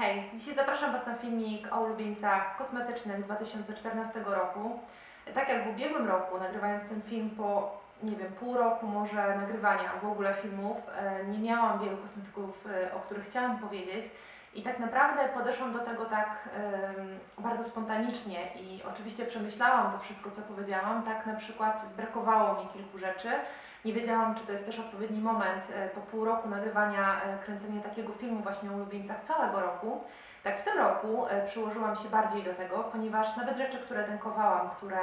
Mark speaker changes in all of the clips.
Speaker 1: Hej, dzisiaj zapraszam Was na filmik o ulubieńcach kosmetycznych 2014 roku. Tak jak w ubiegłym roku, nagrywając ten film po, nie wiem, pół roku może nagrywania w ogóle filmów, e, nie miałam wielu kosmetyków, e, o których chciałam powiedzieć. I tak naprawdę podeszłam do tego tak em, bardzo spontanicznie i oczywiście przemyślałam to wszystko, co powiedziałam. Tak na przykład brakowało mi kilku rzeczy. Nie wiedziałam, czy to jest też odpowiedni moment e, po pół roku nagrywania, e, kręcenia takiego filmu właśnie o ulubieńcach całego roku. Tak w tym roku e, przyłożyłam się bardziej do tego, ponieważ nawet rzeczy, które dękowałam, które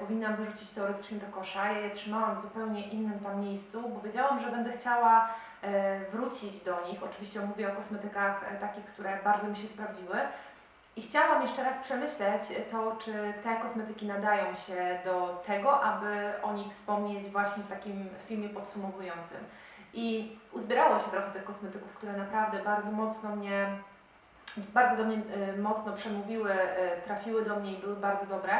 Speaker 1: powinnam wyrzucić teoretycznie do kosza, ja je trzymałam w zupełnie innym tam miejscu, bo wiedziałam, że będę chciała wrócić do nich. Oczywiście mówię o kosmetykach takich, które bardzo mi się sprawdziły. I chciałam jeszcze raz przemyśleć to, czy te kosmetyki nadają się do tego, aby o nich wspomnieć właśnie w takim filmie podsumowującym. I uzbierało się trochę tych kosmetyków, które naprawdę bardzo mocno mnie, bardzo do mnie y, mocno przemówiły, y, trafiły do mnie i były bardzo dobre.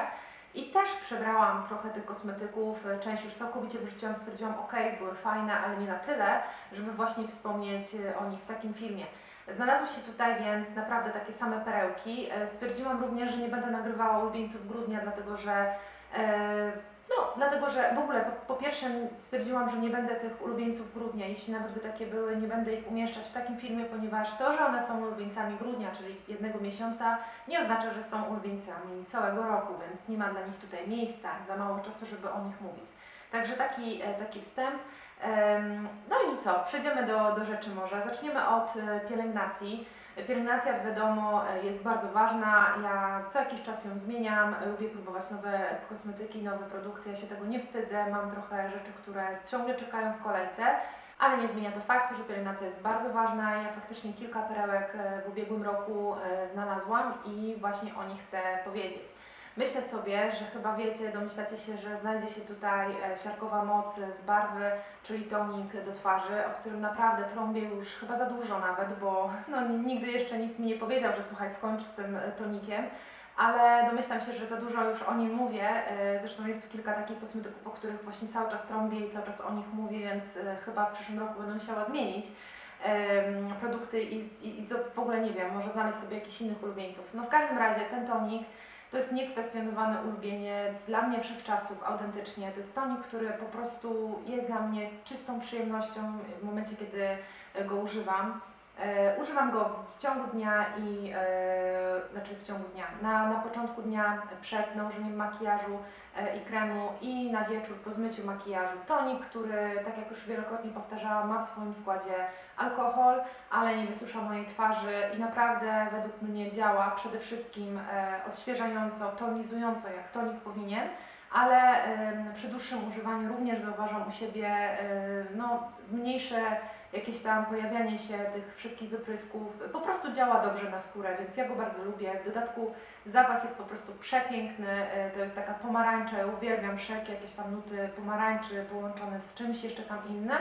Speaker 1: I też przebrałam trochę tych kosmetyków, y, część już całkowicie wyrzuciłam, stwierdziłam, ok, były fajne, ale nie na tyle, żeby właśnie wspomnieć o nich w takim filmie. Znalazły się tutaj więc naprawdę takie same perełki. E, Stwierdziłam również, że nie będę nagrywała ulubieńców grudnia, dlatego że e, no, dlatego że w ogóle po, po pierwsze stwierdziłam, że nie będę tych ulubieńców grudnia, jeśli nawet by takie były, nie będę ich umieszczać w takim filmie, ponieważ to, że one są ulubieńcami grudnia, czyli jednego miesiąca, nie oznacza, że są ulubieńcami całego roku, więc nie ma dla nich tutaj miejsca, za mało czasu, żeby o nich mówić. Także taki, e, taki wstęp. No i co, przejdziemy do, do rzeczy może. Zaczniemy od e, pielęgnacji. Pielęgnacja, wiadomo, e, jest bardzo ważna. Ja co jakiś czas ją zmieniam, lubię próbować nowe kosmetyki, nowe produkty. Ja się tego nie wstydzę. Mam trochę rzeczy, które ciągle czekają w kolejce, ale nie zmienia to faktu, że pielęgnacja jest bardzo ważna. Ja faktycznie kilka perełek e, w ubiegłym roku znalazłam i właśnie o nich chcę powiedzieć. Myślę sobie, że chyba wiecie, domyślacie się, że znajdzie się tutaj e, siarkowa moc z barwy, czyli tonik do twarzy, o którym naprawdę trąbię już chyba za dużo nawet, bo no, nigdy jeszcze nikt mi nie powiedział, że słuchaj, skończ z tym e, tonikiem, ale domyślam się, że za dużo już o nim mówię. E, Zresztą jest tu kilka takich kosmetyków, o których właśnie cały czas trąbię i cały czas o nich mówię, więc chyba w przyszłym roku będę musiała zmienić produkty i, i, i w ogóle nie wiem, może znaleźć sobie jakichś innych ulubieńców. No w każdym razie ten tonik to jest niekwestionowany ulubieniec dla mnie wszechczasów, autentycznie. To jest tonik, który po prostu jest dla mnie czystą przyjemnością w momencie, kiedy go używam. E, używam go w ciągu dnia i e, znaczy w ciągu dnia, na, na początku dnia przed nałożeniem makijażu e, i kremu i na wieczór po zmyciu makijażu. Tonik, który, tak jak już wielokrotnie powtarzałam, ma w swoim składzie alkohol, ale nie wysusza mojej twarzy i naprawdę według mnie działa przede wszystkim odświeżająco, tonizująco, jak tonik powinien, ale em, przy dłuższym używaniu również zauważam u siebie e, no, mniejsze jakieś tam pojawianie się tych wszystkich wyprysków. Po prostu działa dobrze na skórę, więc ja go bardzo lubię. W dodatku zapach jest po prostu przepiękny, e, to jest taka pomarańcza, ja uwielbiam wszelkie jakieś tam nuty pomarańczy połączone z czymś jeszcze tam innym.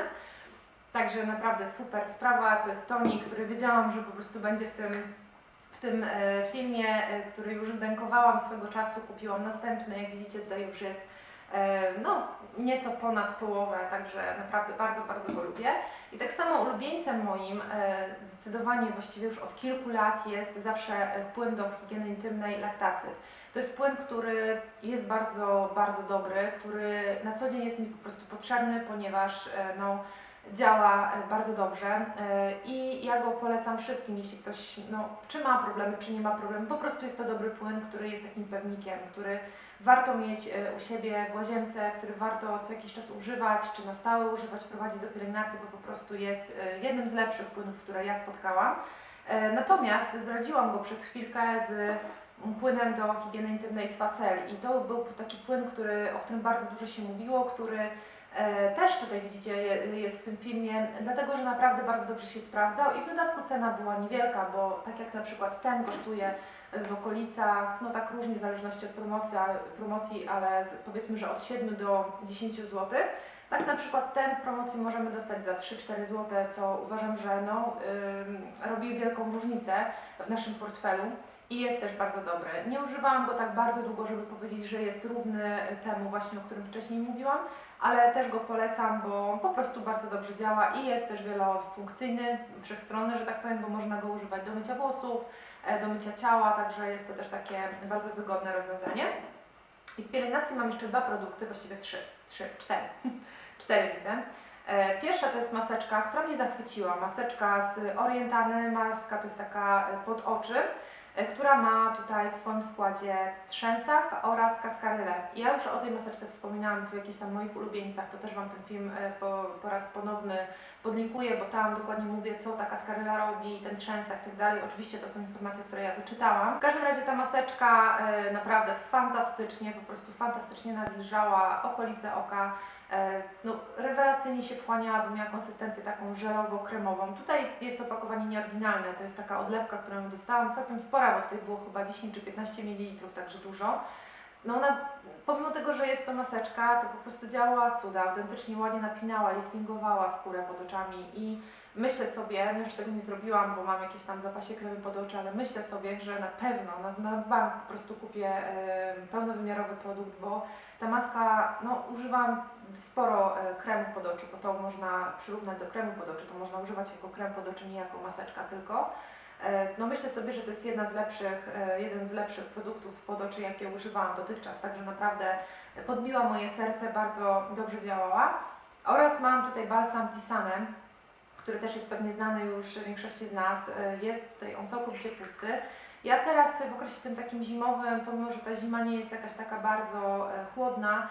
Speaker 1: Także naprawdę super sprawa. To jest tonik, który wiedziałam, że po prostu będzie w tym, w tym e, filmie, e, który już zdękowałam swego czasu. Kupiłam następny, jak widzicie tutaj już jest no, nieco ponad połowę, także naprawdę bardzo, bardzo go lubię. I tak samo ulubieńcem moim, e, zdecydowanie właściwie już od kilku lat jest zawsze e, płyn do higieny intymnej laktacyt. To jest płyn, który jest bardzo, bardzo dobry, który na co dzień jest mi po prostu potrzebny, ponieważ e, no, działa e, bardzo dobrze e, i ja go polecam wszystkim, jeśli ktoś, no, czy ma problemy, czy nie ma problemu, po prostu jest to dobry płyn, który jest takim pewnikiem, który warto mieć e, u siebie w łazience, który warto co jakiś czas używać, czy na stałe używać, prowadzić do pielęgnacji, bo po prostu jest jednym z lepszych płynów, które ja spotkałam. Natomiast zdradziłam go przez chwilkę z płynem do higieny intymnej z Facel i to był taki płyn, który, o którym bardzo dużo się mówiło, który też tutaj widzicie je- jest w tym filmie, dlatego że naprawdę bardzo dobrze się sprawdzał i w dodatku cena była niewielka, bo tak jak na przykład ten kosztuje w okolicach, no tak różnie w zależności od promocji, promocji ale powiedzmy, że od 7 do 10 zł. Tak na przykład ten w promocji możemy dostać za 3-4 zł, co uważam, że no, ym, robi wielką różnicę w naszym portfelu i jest też bardzo dobry. Nie używałam go tak bardzo długo, żeby powiedzieć, że jest równy temu właśnie, o którym wcześniej mówiłam, ale też go polecam, bo po prostu bardzo dobrze działa i jest też wielofunkcyjny, wszechstronny, że tak powiem, bo można go używać do mycia włosów, e, do mycia ciała, także jest to też takie bardzo wygodne rozwiązanie. I z pielęgnacji mam jeszcze dwa produkty, właściwie trzy, trzy, cztery, cztery widzę. E, Pierwsza to jest maseczka, która mnie zachwyciła. Maseczka z Orientany, maska to jest taka e, pod oczy, która ma tutaj w swoim składzie trzęsak oraz kaskarylę. Ja już o tej maseczce wspominałam w jakichś tam moich ulubieńcach, to też Wam ten film e, po, po raz ponowny podlinkuję, bo tam dokładnie mówię, co ta kaskaryla robi, ten trzęsak i tak dalej. Oczywiście to są informacje, które ja wyczytałam. W każdym razie ta maseczka e, naprawdę fantastycznie, po prostu fantastycznie nawilżała okolice oka. E, No, rewelacyjnie się wchłaniała, bo miała konsystencję taką żelowo-kremową. Tutaj jest opakowanie nieoryginalne, to jest taka odlewka, którą dostałam, całkiem spora, bo tutaj było chyba 10 czy 15 ml, także dużo. No ona, pomimo tego, że jest to maseczka, to po prostu działała cuda, autentycznie ładnie napinała, liftingowała skórę pod oczami i myślę sobie, no jeszcze tego nie zrobiłam, bo mam jakieś tam zapasie kremy pod oczy, ale myślę sobie, że na pewno, na, na bank po prostu kupię e, pełnowymiarowy produkt, bo ta maska, no używam sporo e, kremów pod oczy, bo to można przyrównać do kremu pod oczy, to można używać jako krem pod oczy, nie jako maseczka tylko. E, No myślę sobie, że to jest jedna z lepszych, e, jeden z lepszych produktów pod oczy, jakie używałam dotychczas, także naprawdę podbiła moje serce, bardzo dobrze działała. Oraz mam tutaj balsam Tisane, który też jest pewnie znany już większości z nas. E, Jest tutaj on całkowicie pusty. Ja teraz w okresie tym takim zimowym, pomimo że ta zima nie jest jakaś taka bardzo chłodna,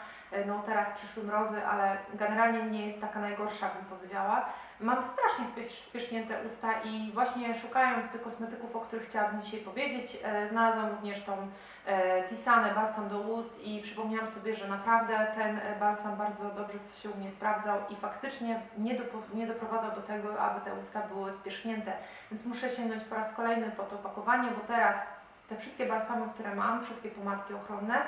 Speaker 1: no teraz przyszły mrozy, ale generalnie nie jest taka najgorsza, bym powiedziała. Mam strasznie spieś, spiesznięte usta i właśnie szukając tych kosmetyków, o których chciałabym dzisiaj powiedzieć, e, znalazłam również tą e, Tisanę balsam do ust i przypomniałam sobie, że naprawdę ten e, balsam bardzo dobrze się u mnie sprawdzał i faktycznie nie, nie doprowadzał do tego, aby te usta były spiesznięte. Więc muszę sięgnąć po raz kolejny po to opakowanie, bo teraz te wszystkie balsamy, które mam, wszystkie pomadki ochronne,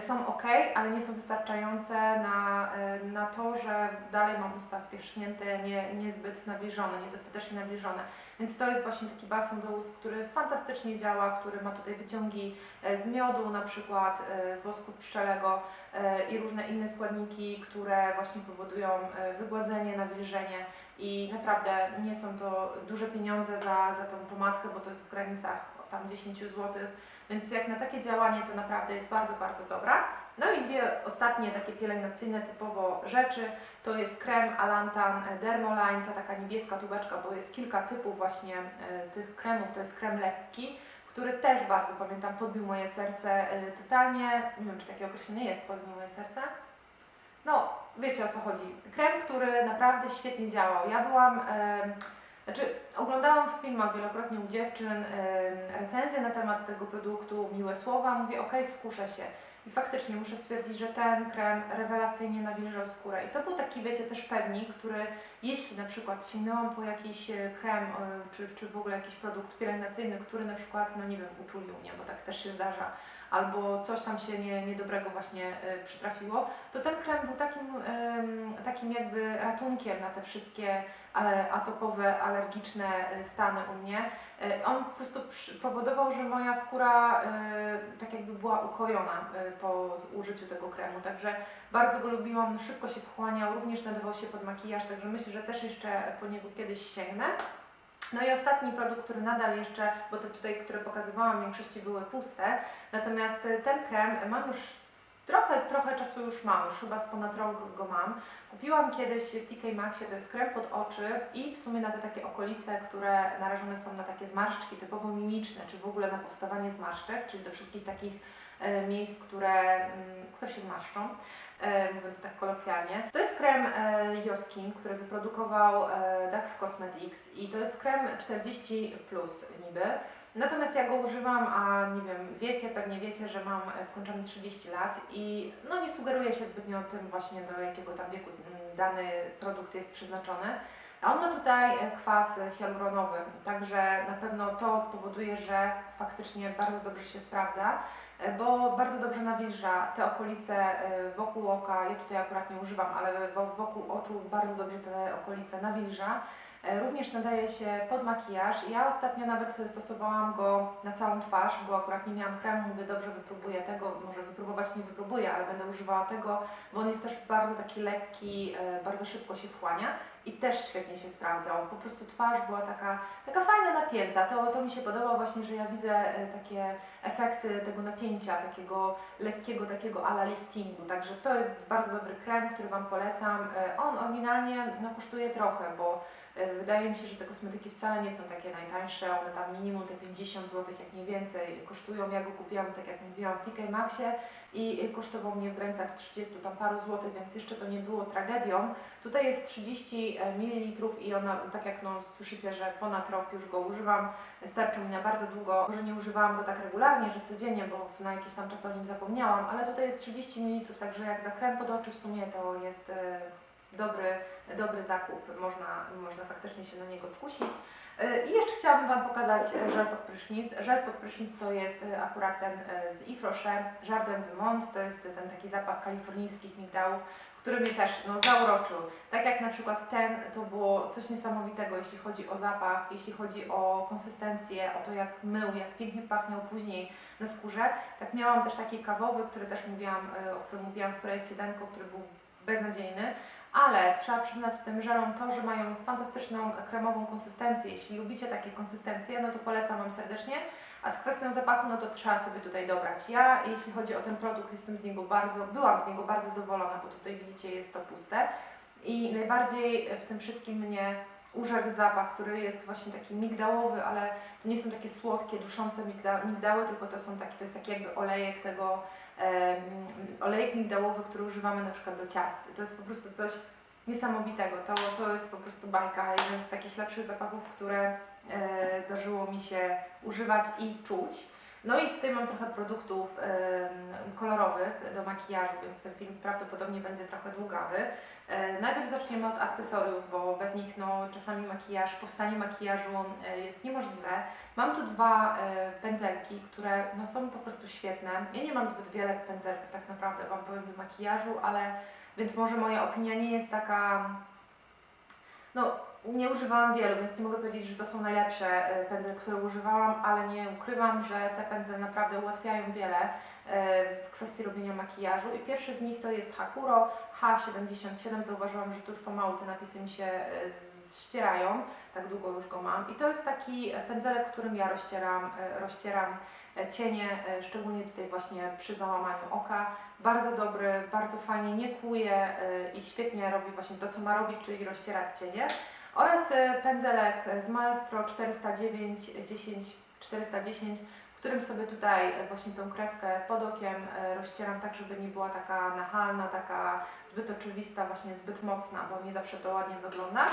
Speaker 1: są ok, ale nie są wystarczające na, e, na to, że dalej mam usta spiesznięte, nie, niezbyt nawilżone, niedostatecznie nawilżone. Więc to jest właśnie taki balsam do ust, który fantastycznie działa, który ma tutaj wyciągi e, z miodu, na przykład e, z wosku pszczelego e, i różne inne składniki, które właśnie powodują e, wygładzenie, nawilżenie i naprawdę nie są to duże pieniądze za, za tą pomadkę, bo to jest w granicach tam 10 zł, więc jak na takie działanie to naprawdę jest bardzo, bardzo dobra. No i dwie ostatnie takie pielęgnacyjne typowo rzeczy, to jest krem Alantan Dermoline, ta taka niebieska tubeczka, bo jest kilka typów właśnie e, tych kremów, to jest krem lekki, który też bardzo pamiętam podbił moje serce e, totalnie, nie wiem czy takie określenie jest, podbił moje serce. No, wiecie o co chodzi. Krem, który naprawdę świetnie działał. Ja byłam, e, znaczy oglądałam w filmach wielokrotnie u dziewczyn recenzje na temat tego produktu, miłe słowa, mówię ok, skuszę się. I faktycznie muszę stwierdzić, że ten krem rewelacyjnie nawilżał skórę. I to był taki, wiecie, też pewnik, który jeśli na przykład sięgnęłam po jakiś e, krem e, czy, czy w ogóle jakiś produkt pielęgnacyjny, który na przykład, no nie wiem, uczulił mnie, bo tak też się zdarza, albo coś tam się nie, niedobrego właśnie e, przytrafiło, to ten krem był takim, em, takim jakby ratunkiem na te wszystkie atopowe, alergiczne e, stany u mnie. E, On po prostu powodował, że moja skóra e, tak jakby była ukojona e, po użyciu tego kremu, także bardzo go lubiłam, szybko się wchłaniał, również nadawał się pod makijaż, także myślę, że też jeszcze po niego kiedyś sięgnę. No i ostatni produkt, który nadal jeszcze, bo te tutaj, które pokazywałam, większości były puste, natomiast e, ten krem mam już trochę, trochę czasu już mam, już chyba z ponad rok go mam. Kupiłam kiedyś w TK Maxie, to jest krem pod oczy i w sumie na te takie okolice, które narażone są na takie zmarszczki typowo mimiczne, czy w ogóle na powstawanie zmarszczek, czyli do wszystkich takich e, miejsc, które, mm, które się zmarszczą e, mówiąc tak kolokwialnie. To jest krem e, który wyprodukował e, Dax Cosmetics i to jest krem 40 plus niby. Natomiast ja go używam, a nie wiem, wiecie, pewnie wiecie, że mam e, skończone 30 lat i no nie sugeruję się zbytnio tym właśnie do jakiego tam wieku mm, dany produkt jest przeznaczony. A on ma tutaj e, kwas hialuronowy, także na pewno to powoduje, że faktycznie bardzo dobrze się sprawdza e, bo bardzo dobrze nawilża te okolice e, wokół oka. Ja tutaj akurat nie używam, ale wo- wokół oczu bardzo dobrze te okolice nawilża. E, Również nadaje się pod makijaż. Ja ostatnio nawet stosowałam go na całą twarz, bo akurat nie miałam kremu, mówię dobrze wypróbuję tego, może wypróbować nie wypróbuję, ale będę używała tego, bo on jest też bardzo taki lekki, e, bardzo szybko się wchłania i też świetnie się sprawdzał. Po prostu twarz była taka, taka fajna, napięta. To, to mi się podoba właśnie, że ja widzę e, takie efekty tego napięcia, takiego lekkiego, takiego ala liftingu. Także to jest bardzo dobry krem, który Wam polecam. On oryginalnie no, kosztuje trochę, bo wydaje mi się, że te kosmetyki wcale nie są takie najtańsze. One tam minimum te 50 zł, jak nie więcej kosztują. Ja go kupiłam, tak jak mówiłam, w TK Maxie i kosztował mnie w granicach 30 tam paru złotych, więc jeszcze to nie było tragedią. Tutaj jest 30 ml i ona, tak jak no, słyszycie, że ponad rok już go używam, starczy mi na bardzo długo. Może nie używałam go tak regularnie, że codziennie, bo na jakiś tam czas o nim zapomniałam, ale tutaj jest 30 ml, także jak za krem pod oczy w sumie to jest e, dobry, dobry zakup. Można, można faktycznie się na niego skusić. E, I jeszcze chciałabym Wam pokazać e, żel pod prysznic. Żel pod prysznic to jest e, akurat ten e, z Yves Rocher, Jardin de Monde, to jest ten taki zapach kalifornijskich migdałów, który mnie też no, zauroczył. Tak jak na przykład ten, to było coś niesamowitego, jeśli chodzi o zapach, jeśli chodzi o konsystencję, o to jak mył, jak pięknie pachniał później na skórze. Tak miałam też taki kawowy, który też mówiłam, o którym mówiłam w projekcie Denko, który był beznadziejny. Ale trzeba przyznać tym żelom to, że mają fantastyczną kremową konsystencję. Jeśli lubicie takie konsystencje, no to polecam Wam serdecznie. A z kwestią zapachu, no to trzeba sobie tutaj dobrać. Ja, jeśli chodzi o ten produkt, jestem z niego bardzo, byłam z niego bardzo zadowolona, bo tutaj widzicie, jest to puste. I najbardziej w tym wszystkim mnie urzekł zapach, który jest właśnie taki migdałowy, ale to nie są takie słodkie, duszące migda migdały, tylko to są taki, to jest taki jakby olejek tego, olejek migdałowy, który używamy na przykład do ciast. To jest po prostu coś niesamowitego. To, to jest po prostu bajka, jeden z takich lepszych zapachów, które e, zdarzyło mi się używać i czuć. No i tutaj mam trochę produktów kolorowych do makijażu, więc ten film prawdopodobnie będzie trochę długawy. E, najpierw zaczniemy od akcesoriów, bo bez nich no, czasami makijaż, powstanie makijażu e, jest niemożliwe. Mam tu dwa e, pędzelki, które no, są po prostu świetne. Ja nie mam zbyt wiele pędzelków tak naprawdę, Wam powiem, do makijażu, ale więc może moja opinia nie jest taka no, nie używałam wielu, więc nie mogę powiedzieć, że to są najlepsze e, pędzle, które używałam, ale nie ukrywam, że te pędzle naprawdę ułatwiają wiele e, w kwestii robienia makijażu. I pierwszy z nich to jest Hakuro H77. Zauważyłam, że tu już pomału te napisy mi się e, ścierają, tak długo już go mam. I to jest taki pędzelek, którym ja rozcieram, rozcieram cienie, e, szczególnie tutaj właśnie przy załamaniu oka. Bardzo dobry, bardzo fajnie, nie kłuje e, i świetnie robi właśnie to, co ma robić, czyli rozcierać cienie. Oraz e, pędzelek z Maestro 409 10 410, którym sobie tutaj e, właśnie tą kreskę pod okiem e, rozcieram tak, żeby nie była taka nachalna, taka zbyt oczywista, właśnie zbyt mocna, bo nie zawsze to ładnie wygląda.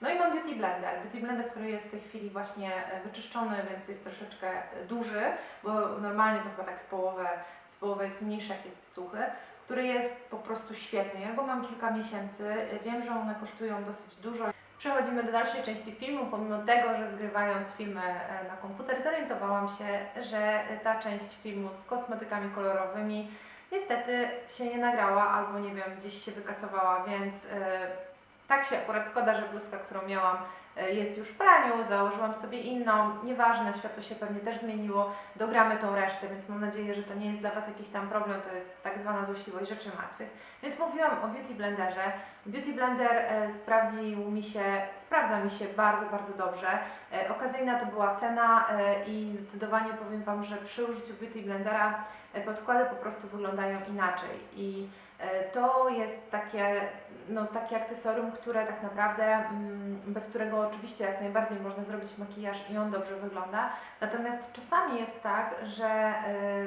Speaker 1: No i mam Beauty Blender. Beauty Blender, który jest w tej chwili właśnie e, wyczyszczony, więc jest troszeczkę e, duży, bo normalnie to chyba tak z połowę, z połowę jest mniejszy, jak jest suchy, który jest po prostu świetny. Ja go mam kilka miesięcy, e, wiem, że one kosztują dosyć dużo. Przechodzimy do dalszej części filmu, pomimo tego, że zgrywając filmy na komputer zorientowałam się, że ta część filmu z kosmetykami kolorowymi niestety się nie nagrała albo nie wiem, gdzieś się wykasowała, więc e, tak się akurat składa, że bluzka, którą miałam e, jest już w praniu, założyłam sobie inną, nieważne, światło się pewnie też zmieniło, dogramy tą resztę, więc mam nadzieję, że to nie jest dla Was jakiś tam problem, to jest tak zwana złośliwość rzeczy martwych. Więc mówiłam o Beauty Blenderze. Beauty Blender e, sprawdził mi się, sprawdza mi się bardzo, bardzo dobrze. E, okazyjna to była cena i zdecydowanie powiem Wam, że przy użyciu Beauty Blendera podkłady po prostu wyglądają inaczej i e, to jest takie, no, takie akcesorium, które tak naprawdę, mm, bez którego oczywiście jak najbardziej można zrobić makijaż i on dobrze wygląda. Natomiast czasami jest tak, że e,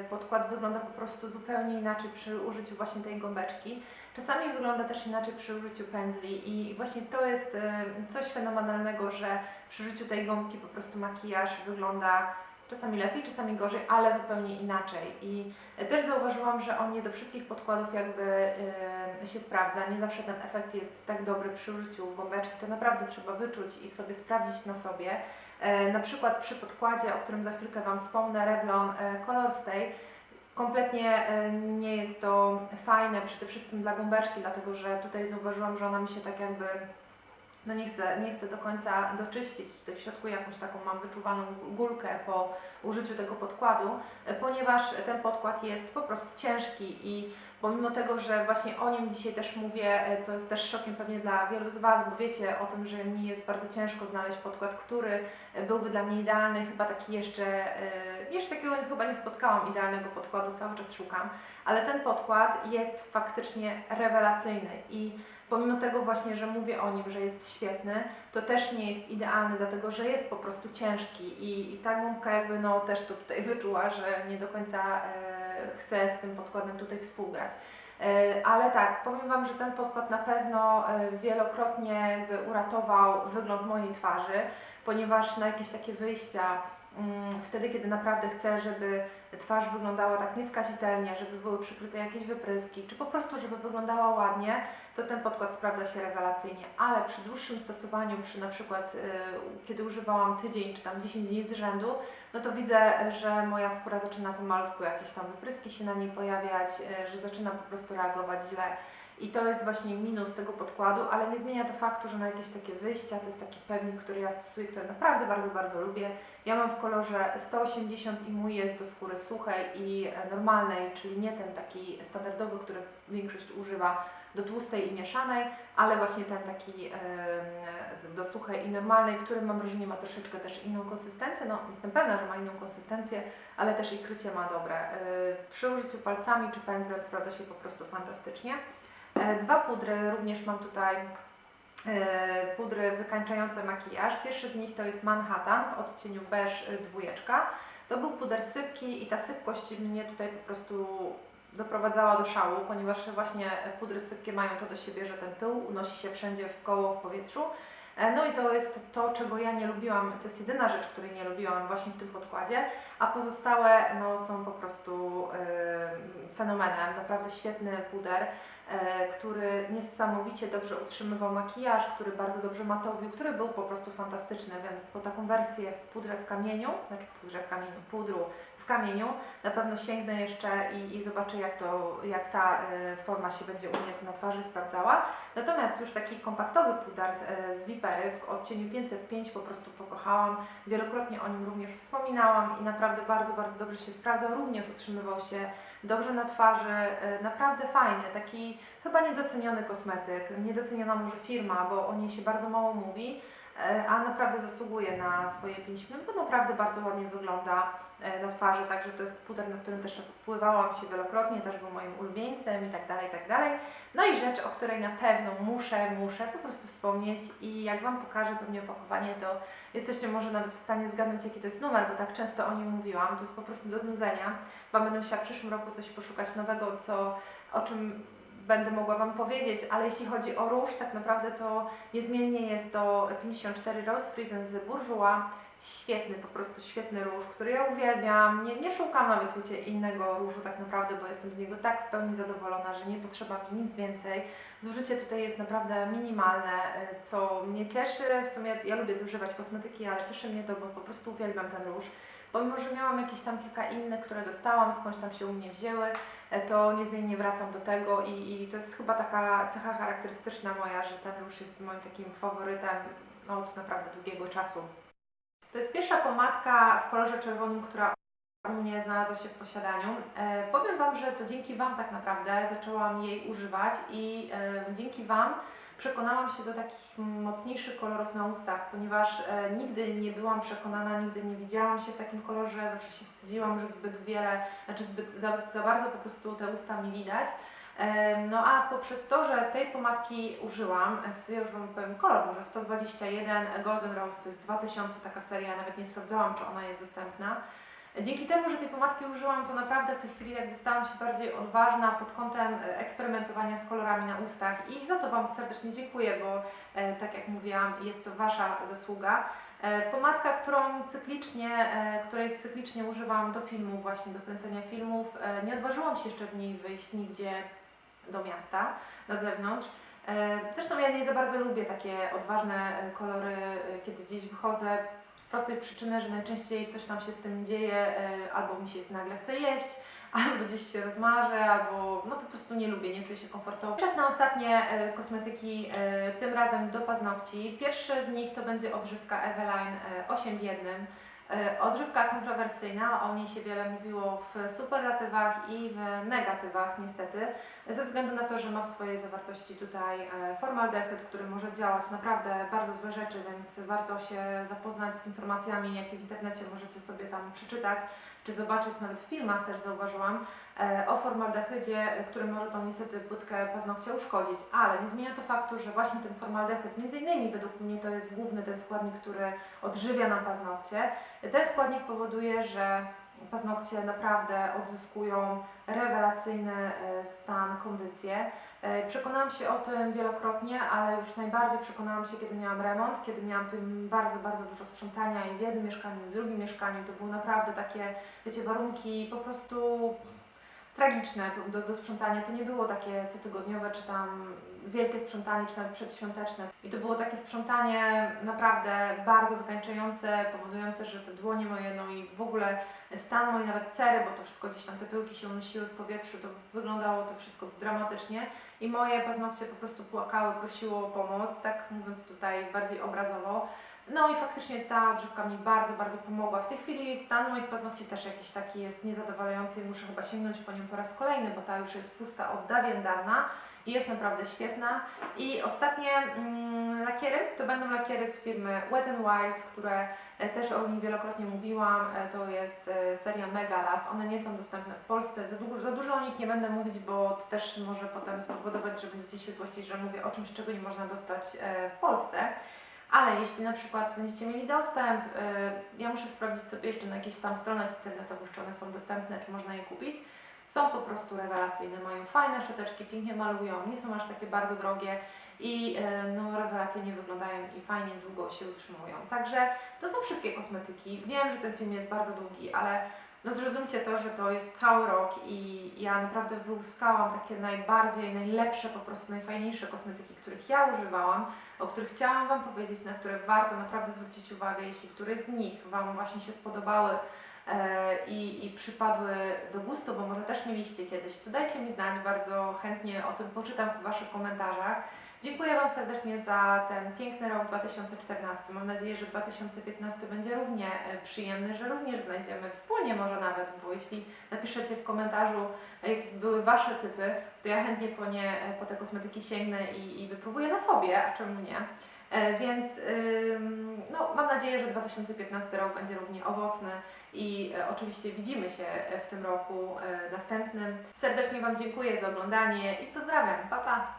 Speaker 1: podkład wygląda po prostu zupełnie inaczej przy użyciu właśnie tej gąbeczki. Czasami wygląda też inaczej przy użyciu pędzli i właśnie to jest e, coś fenomenalnego, że przy użyciu tej gąbki po prostu makijaż wygląda czasami lepiej, czasami gorzej, ale zupełnie inaczej. I też zauważyłam, że on nie do wszystkich podkładów jakby e, się sprawdza. Nie zawsze ten efekt jest tak dobry przy użyciu gąbeczki. To naprawdę trzeba wyczuć i sobie sprawdzić na sobie. E, na przykład przy podkładzie, o którym za chwilkę Wam wspomnę, Revlon e, Color Stay, kompletnie nie jest to fajne przede wszystkim dla gąbeczki, dlatego że tutaj zauważyłam, że ona mi się tak jakby no nie chcę, nie chcę do końca doczyścić. Tutaj w środku jakąś taką mam wyczuwaną gulkę po użyciu tego podkładu, ponieważ ten podkład jest po prostu ciężki i pomimo tego, że właśnie o nim dzisiaj też mówię, co jest też szokiem pewnie dla wielu z Was, bo wiecie o tym, że mi jest bardzo ciężko znaleźć podkład, który byłby dla mnie idealny, chyba taki jeszcze, e, jeszcze takiego chyba nie spotkałam idealnego podkładu, cały czas szukam, ale ten podkład jest faktycznie rewelacyjny i pomimo tego właśnie, że mówię o nim, że jest świetny, to też nie jest idealny, dlatego że jest po prostu ciężki i, i ta jakby no też to tutaj wyczuła, że nie do końca e, chce z tym podkładem tutaj współgrać. E, Ale tak, powiem Wam, że ten podkład na pewno e, wielokrotnie uratował wygląd mojej twarzy, ponieważ na jakieś takie wyjścia, wtedy kiedy naprawdę chcę, żeby twarz wyglądała tak nieskazitelnie, żeby były przykryte jakieś wypryski, czy po prostu żeby wyglądała ładnie, to ten podkład sprawdza się rewelacyjnie, ale przy dłuższym stosowaniu, przy na przykład y, kiedy używałam tydzień czy tam 10 dni z rzędu, no to widzę, że moja skóra zaczyna pomalutku jakieś tam wypryski się na niej pojawiać, y, że zaczyna po prostu reagować źle. I to jest właśnie minus tego podkładu, ale nie zmienia to faktu, że na jakieś takie wyjścia to jest taki pewnik, który ja stosuję, który naprawdę bardzo, bardzo lubię. Ja mam w kolorze 180 i mój jest do skóry suchej i normalnej, czyli nie ten taki standardowy, który większość używa do tłustej i mieszanej, ale właśnie ten taki do suchej i normalnej, który mam wrażenie ma troszeczkę też inną konsystencję. No, jestem pewna, że ma inną konsystencję, ale też i krycie ma dobre. Przy użyciu palcami czy pędzlem sprawdza się po prostu fantastycznie. E, Dwa pudry również mam tutaj e, pudry wykańczające makijaż. Pierwszy z nich to jest Manhattan w odcieniu beige e, dwójeczka. To był puder sypki i ta sypkość mnie tutaj po prostu doprowadzała do szału, ponieważ właśnie pudry sypkie mają to do siebie, że ten pył unosi się wszędzie w koło w powietrzu. No i to jest to, czego ja nie lubiłam, to jest jedyna rzecz, której nie lubiłam właśnie w tym podkładzie, a pozostałe no, są po prostu e, fenomenem, naprawdę świetny puder, który niesamowicie dobrze utrzymywał makijaż, który bardzo dobrze matowił, który był po prostu fantastyczny, więc po taką wersję w pudrze w kamieniu, znaczy pudrze w kamieniu, pudru w kamieniu, na pewno sięgnę jeszcze i, i zobaczę jak, to, jak ta e, forma się będzie u mnie na twarzy sprawdzała. Natomiast już taki kompaktowy puder z, Vipery w odcieniu 505 po prostu pokochałam. Wielokrotnie o nim również wspominałam i naprawdę bardzo, bardzo dobrze się sprawdzał. Również utrzymywał się dobrze na twarzy. e, Naprawdę fajny, taki chyba niedoceniony kosmetyk. Niedoceniona może firma, bo o niej się bardzo mało mówi. E, A naprawdę zasługuje na swoje 5 minut, bo naprawdę bardzo ładnie wygląda e, na twarzy, także to jest puder, na którym też rozpływałam się wielokrotnie, też był moim ulubieńcem i tak dalej, i tak dalej. No i rzecz, o której na pewno muszę, muszę po prostu wspomnieć i jak Wam pokażę pewnie opakowanie, to jesteście może nawet w stanie zgadnąć, jaki to jest numer, bo tak często o nim mówiłam. To jest po prostu do znudzenia. Wam będę musiała w przyszłym roku coś poszukać nowego, co, o czym będę mogła Wam powiedzieć, ale jeśli chodzi o róż, tak naprawdę to niezmiennie jest to 54 Rose Friesen z Bourjois. Świetny, po prostu świetny róż, który ja uwielbiam. Nie, nie szukam nawet, wiecie, innego różu tak naprawdę, bo jestem z niego tak w pełni zadowolona, że nie potrzeba mi nic więcej. Zużycie tutaj jest naprawdę minimalne, y, co mnie cieszy. W sumie ja lubię zużywać kosmetyki, ale cieszy mnie to, bo po prostu uwielbiam ten róż. Pomimo, że miałam jakieś tam kilka innych, które dostałam, skądś tam się u mnie wzięły, e, to niezmiennie wracam do tego i, i to jest chyba taka cecha charakterystyczna moja, że ten róż jest moim takim faworytem no, od naprawdę długiego czasu. To jest pierwsza pomadka w kolorze czerwonym, która u mnie znalazła się w posiadaniu. E, powiem Wam, że to dzięki Wam tak naprawdę zaczęłam jej używać i e, dzięki Wam przekonałam się do takich mocniejszych kolorów na ustach, ponieważ e, nigdy nie byłam przekonana, nigdy nie widziałam się w takim kolorze, zawsze się wstydziłam, że zbyt wiele, znaczy zbyt, za, za bardzo po prostu te usta mi widać. E, No a poprzez to, że tej pomadki użyłam, e, ja już Wam powiem kolor, może 121 Golden Rose to jest 2000 taka seria, nawet nie sprawdzałam, czy ona jest dostępna. Dzięki temu, że tej pomadki użyłam, to naprawdę w tej chwili jakby stałam się bardziej odważna pod kątem e, eksperymentowania z kolorami na ustach i za to Wam serdecznie dziękuję, bo e, tak jak mówiłam, jest to Wasza zasługa. E, Pomadka, którą cyklicznie, której cyklicznie używam do filmów, właśnie do kręcenia filmów. Nie odważyłam się jeszcze w niej wyjść nigdzie do miasta, na zewnątrz. Zresztą ja nie za bardzo lubię takie odważne kolory, kiedy gdzieś wychodzę. Z prostej przyczyny, że najczęściej coś tam się z tym dzieje, e, albo mi się nagle chce jeść, albo gdzieś się rozmarzę, albo no po prostu nie lubię, nie czuję się komfortowo. Czas na ostatnie e, kosmetyki, e, tym razem do paznokci. Pierwszy z nich to będzie odżywka Eveline e, 8 w 1. E, Odżywka kontrowersyjna, o niej się wiele mówiło w superlatywach i w negatywach niestety, ze względu na to, że ma w swojej zawartości tutaj e, formaldehyd, który może działać naprawdę bardzo złe rzeczy, więc warto się zapoznać z informacjami, jakie w internecie możecie sobie tam przeczytać, czy zobaczyć nawet w filmach też zauważyłam, e, o formaldehydzie, który może tą niestety płytkę paznokcia uszkodzić, ale nie zmienia to faktu, że właśnie ten formaldehyd, między innymi według mnie to jest główny ten składnik, który odżywia nam paznokcie, ten składnik powoduje, że paznokcie naprawdę odzyskują rewelacyjny e, stan, kondycję. E, Przekonałam się o tym wielokrotnie, ale już najbardziej przekonałam się, kiedy miałam remont, kiedy miałam tym bardzo, bardzo dużo sprzątania i w jednym mieszkaniu, i w drugim mieszkaniu. To były naprawdę takie, wiecie, warunki po prostu tragiczne do, do sprzątania. To nie było takie cotygodniowe, czy tam wielkie sprzątanie, czy nawet przedświąteczne. I to było takie sprzątanie naprawdę bardzo wykańczające, powodujące, że te dłonie moje, no i w ogóle stan mojej nawet cery, bo to wszystko gdzieś tam te pyłki się unosiły w powietrzu, to wyglądało to wszystko dramatycznie i moje paznokcie po prostu płakały, prosiło o pomoc, tak mówiąc tutaj bardziej obrazowo. No i faktycznie ta odżywka mi bardzo, bardzo pomogła. W tej chwili stan moich paznokci też jakiś taki jest niezadowalający i muszę chyba sięgnąć po nią po raz kolejny, bo ta już jest pusta od dawien dawna i jest naprawdę świetna. I ostatnie mm, lakiery to będą lakiery z firmy Wet n Wild, które e, też o nich wielokrotnie mówiłam. E, To jest e, seria Mega Last. One nie są dostępne w Polsce. Za za dużo o nich nie będę mówić, bo to też może potem spowodować, że będziecie się złościć, że mówię o czymś, czego nie można dostać e, w Polsce. Ale jeśli na przykład będziecie mieli dostęp, y, ja muszę sprawdzić sobie jeszcze na jakichś tam stronach internetowych, czy one są dostępne, czy można je kupić. Są po prostu rewelacyjne, mają fajne szczoteczki, pięknie malują, nie są aż takie bardzo drogie i y, no, rewelacyjnie wyglądają i fajnie długo się utrzymują. Także to są wszystkie kosmetyki. Wiem, że ten film jest bardzo długi, ale no zrozumcie to, że to jest cały rok i ja naprawdę wyłuskałam takie najbardziej, najlepsze, po prostu najfajniejsze kosmetyki, których ja używałam, o których chciałam Wam powiedzieć, na które warto naprawdę zwrócić uwagę, jeśli któreś z nich Wam właśnie się spodobały e, i, i przypadły do gustu, bo może też mieliście kiedyś, to dajcie mi znać, bardzo chętnie o tym poczytam w Waszych komentarzach. Dziękuję Wam serdecznie za ten piękny rok 2014. Mam nadzieję, że 2015 będzie równie e, przyjemny, że również znajdziemy wspólnie może nawet, bo jeśli napiszecie w komentarzu, e, jakie były Wasze typy, to ja chętnie po nie, e, po te kosmetyki sięgnę i, i wypróbuję na sobie, a czemu nie. Więc no, mam nadzieję, że 2015 rok będzie równie owocny i oczywiście widzimy się w tym roku następnym. Serdecznie Wam dziękuję za oglądanie i pozdrawiam. Pa, pa!